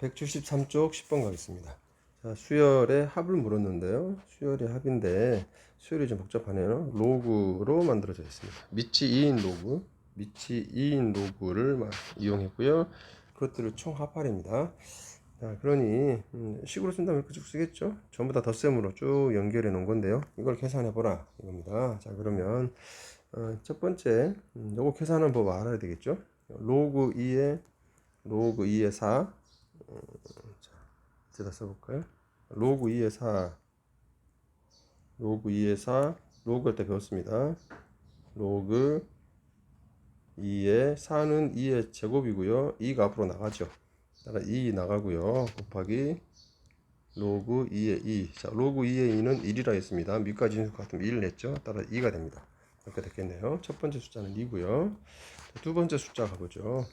173쪽 10번 가겠습니다. 자, 수열의 합을 물었는데요. 수열의 합인데 수열이 좀 복잡하네요. 로그로 만들어져 있습니다. 밑이 2인 로그, 밑이 2인 로그를 마- 이용했고요. 그것들을 총 합할입니다. 자, 그러니 음, 식으로 쓴다면 이렇게 쭉 쓰겠죠. 전부 다 덧셈으로 쭉 연결해 놓은 건데요. 이걸 계산해 보라 이겁니다. 자, 그러면 어, 첫 번째 음, 요거 계산하는 법 알아야 되겠죠. 로그 2에 로그 2의 4 어, 자, 이제다 써볼까요? 로그 2의 4 로그 2의 4 로그 할 때 배웠습니다. 로그 2의 4는 2의 제곱이고요. 2가 앞으로 나가죠. 따라 2 나가고요. 곱하기 로그 2의 2. 자, 로그 2의 2는 1이라 했습니다. 밑까지 인수 같으면 1을 냈죠. 따라 2가 됩니다. 이렇게 됐겠네요. 첫 번째 숫자는 2고요. 두 번째 숫자 가보죠.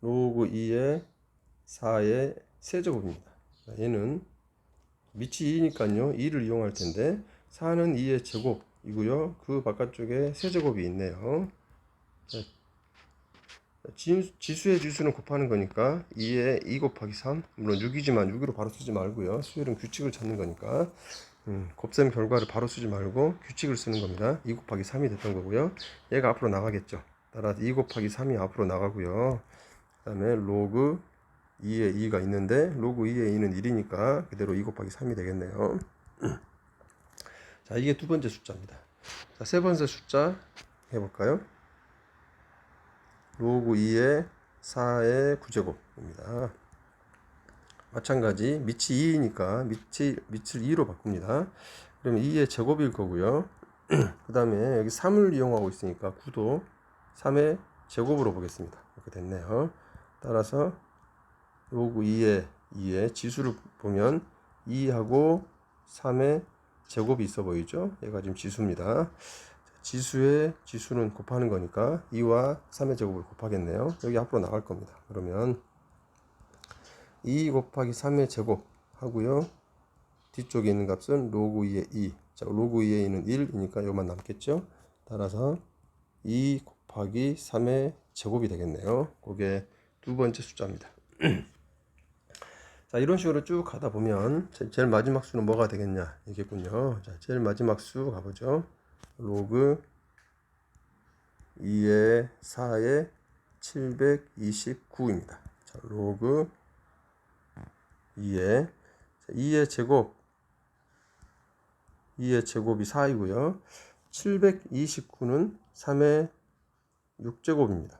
로그 2의 4의 세제곱입니다. 자, 얘는 밑이 2니까요. 2를 이용할 텐데 4는 2의 제곱이고요. 그 바깥쪽에 세제곱이 있네요. 지수의 지수는 곱하는 거니까 2에 2 곱하기 3 물론 6이지만 6으로 바로 쓰지 말고요. 수열은 규칙을 찾는 거니까 음, 곱셈 결과를 바로 쓰지 말고 규칙을 쓰는 겁니다. 2 곱하기 3이 됐던 거고요. 얘가 앞으로 나가겠죠. 따라서 2 곱하기 3이 앞으로 나가고요. 그 다음에 로그 2에 2가 있는데 로그 2에 2는 1이니까 그대로 2 곱하기 3이 되겠네요. 자 이게 두 번째 숫자입니다. 자, 세 번째 숫자 해볼까요? 로그 2의 4의 9제곱입니다. 마찬가지 밑이 2이니까 밑이, 밑을 2로 바꿉니다. 그러면 2의 제곱일 거고요. 그 다음에 여기 3을 이용하고 있으니까 9도 3의 제곱으로 보겠습니다. 이렇게 됐네요. 따라서 로그 2의 2의 지수를 보면 2하고 3의 제곱이 있어 보이죠? 얘가 지금 지수입니다. 지수의 지수는 곱하는 거니까 2와 3의 제곱을 곱하겠네요. 여기 앞으로 나갈 겁니다. 그러면 2 곱하기 3의 제곱 하고요. 뒤쪽에 있는 값은 로그 2의 2. 자, 로그 2의 2는 1이니까 이것만 남겠죠. 따라서 2 곱하기 3의 제곱이 되겠네요. 그게 두 번째 숫자입니다. 자, 이런 식으로 쭉 가다 보면 제- 제일 마지막 수는 뭐가 되겠냐? 이겠군요. 자, 제일 마지막 수 가보죠. 로그 2의 4의 729입니다. 자, 로그 2의 2의 제곱 2의 제곱이 4이고요. 729는 3의 6제곱입니다.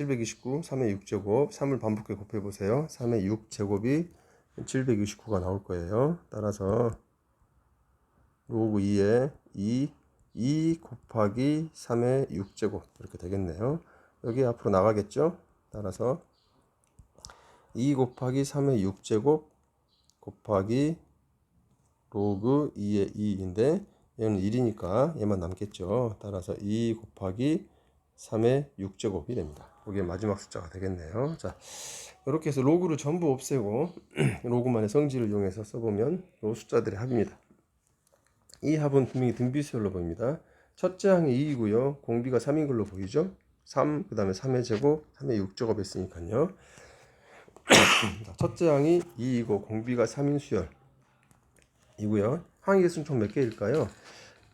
729, 3의 6제곱, 3을 반복해 곱해 보세요. 3의 6제곱이 729가 나올 거예요. 따라서 로그 2의 2, 2 곱하기 3의 6제곱 이렇게 되겠네요. 여기 앞으로 나가겠죠? 따라서 2 곱하기 3의 6제곱 곱하기 로그 2의 2인데 얘는 1이니까 얘만 남겠죠. 따라서 2 곱하기 3의 6제곱이 됩니다. 그게 마지막 숫자가 되겠네요. 자, 이렇게 해서 로그를 전부 없애고 로그만의 성질을 이용해서 써보면 요 숫자들의 합입니다. 이 합은 분명히 등비수열로 보입니다. 첫째 항이 2이고요. 공비가 3인 걸로 보이죠? 3, 그 다음에 3의 제곱, 3의 6제곱 했으니까요. 자, 첫째 항이 2이고 공비가 3인 수열 이고요. 항의 개수는 총 몇 개일까요?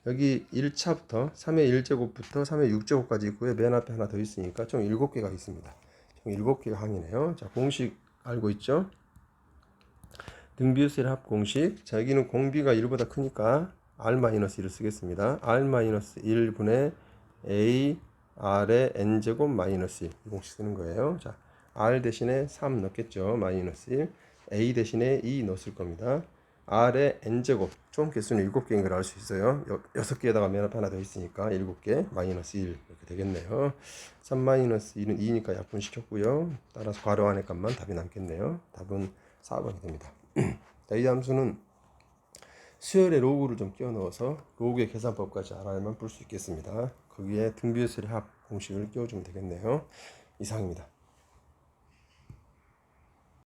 여기 1차부터 3의 1제곱부터 3의 6제곱까지 있고요. 맨 앞에 하나 더 있으니까 총 7개가 있습니다. 총 7개가 항이네요. 자, 공식 알고 있죠? 등비수열 합 공식. 자, 여기는 공비가 1보다 크니까 r-1을 쓰겠습니다. r-1분의 a r의 n제곱 마이너스 1. 이 공식 쓰는 거예요. 자, r 대신에 3 넣겠죠. 마이너스 1. a 대신에 2 넣었을 겁니다. R의 n제곱 총 개수는 7개인 걸 알 수 있어요. 6개에다가 맨 앞에 하나 더 있으니까 7개 마이너스 1 이렇게 되겠네요. 3 마이너스 1은 2니까 약분시켰고요. 따라서 괄호 안의 값만 답이 남겠네요. 답은 4번이 됩니다. 자, 이 함수는 수열의 로그를 좀 끼워 넣어서 로그의 계산법까지 알아야만 풀 수 있겠습니다. 거기에 등비수열의 합 공식을 끼워주면 되겠네요. 이상입니다.